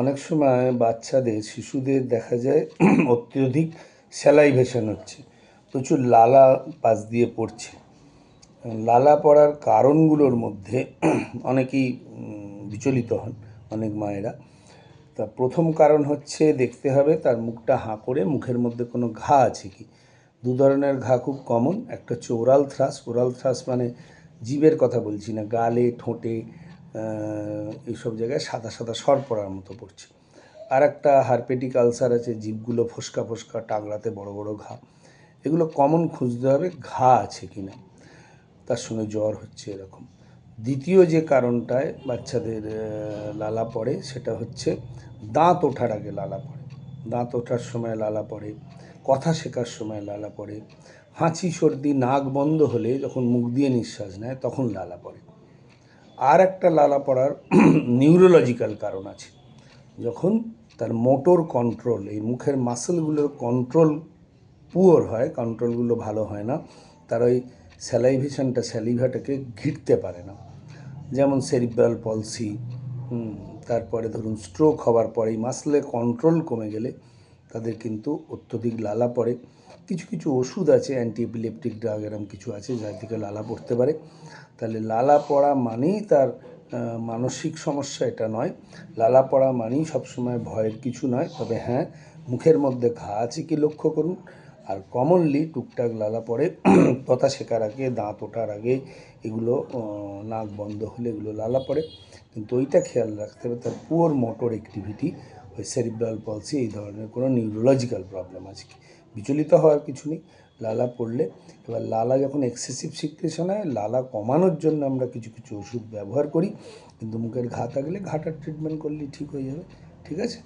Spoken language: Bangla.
অনেক সময় বাচ্চাদের, শিশুদের দেখা যায় অত্যধিক স্যালাইভেশন হচ্ছে, প্রচুর লালা পাশ দিয়ে পড়ছে। লালা পড়ার কারণগুলোর মধ্যে অনেকেই বিচলিত হন, অনেক মায়েরা। তা প্রথম কারণ হচ্ছে দেখতে হবে তার মুখটা হাঁ করে মুখের মধ্যে কোনো ঘা আছে কি? দু ধরনের ঘা খুব কমন একটা হচ্ছে ওরাল থ্রাস ওরাল থ্রাস মানে জীবের কথা বলছি না, গালে, ঠোঁটে এইসব জায়গায় সাদা সাদা সর পড়ার মতো পড়ছে। আর একটা হারপেটিক আলসার আছে জীবগুলো ফোসকা ফোসকা টাগড়াতে বড় বড় ঘা। এগুলো কমন খুঁজতে হবে ঘা আছে কি না তার সঙ্গে জ্বর হচ্ছে এরকম। দ্বিতীয় যে কারণটায় বাচ্চাদের লালা পড়ে সেটা হচ্ছে দাঁত ওঠার আগে লালা পড়ে। দাঁত ওঠার সময় লালা পড়ে, কথা শেখার সময় লালা পড়ে। হাঁচি, সর্দি, নাক বন্ধ হলে যখন মুখ দিয়ে নিঃশ্বাস নেয় তখন লালা পড়ে। আর একটা লালা পড়ার নিউরোলজিক্যাল কারণ আছে। যখন তার মোটর কন্ট্রোল এই মুখের মাসেলগুলোর কন্ট্রোল পুয়ার হয় কন্ট্রোলগুলো ভালো হয় না, তার ওই স্যালাইভেশনটা স্যালিভাটাকে ঘিরতে পারে না। যেমন সেরিব্রাল পলসি তারপরে ধরুন স্ট্রোক হওয়ার পরে এই মাসলের কন্ট্রোল কমে গেলে তাদের কিন্তু অত্যধিক লালা পড়ে। কিছু কিছু ওষুধ আছে অ্যান্টি এপিলেপটিক ড্রাগ এরম কিছু আছে, যার থেকে লালা পড়তে পারে। তাহলে লালা পড়া মানেই তার মানসিক সমস্যা এটা নয়। লালা পড়া মানেই সবসময় ভয়ের কিছু নয়। তবে হ্যাঁ মুখের মধ্যে ঘা আছে কি লক্ষ্য করুন। আর কমনলি টুকটাক লালা পড়ে কথা শেখার আগে, দাঁত ওঠার আগে, এগুলো নাক বন্ধ হলে এগুলো লালা পড়ে। কিন্তু ওইটা খেয়াল রাখতে হবে, তার poor motor activity cerebral palsy এই ধরনের কোনো নিউরোলজিক্যাল প্রবলেম আছে বিচলিত হওয়ার কিছু নেই, লালা পড়লে। এবার লালা যখন এক্সেসিভ সিক্রেশন হয়, লালা কমানোর জন্য আমরা কিছু কিছু ওষুধ ব্যবহার করি। কিন্তু মুখের ঘা থাকলে ঘাটার ট্রিটমেন্ট করলে ঠিক হয়ে যাবে, ঠিক আছে?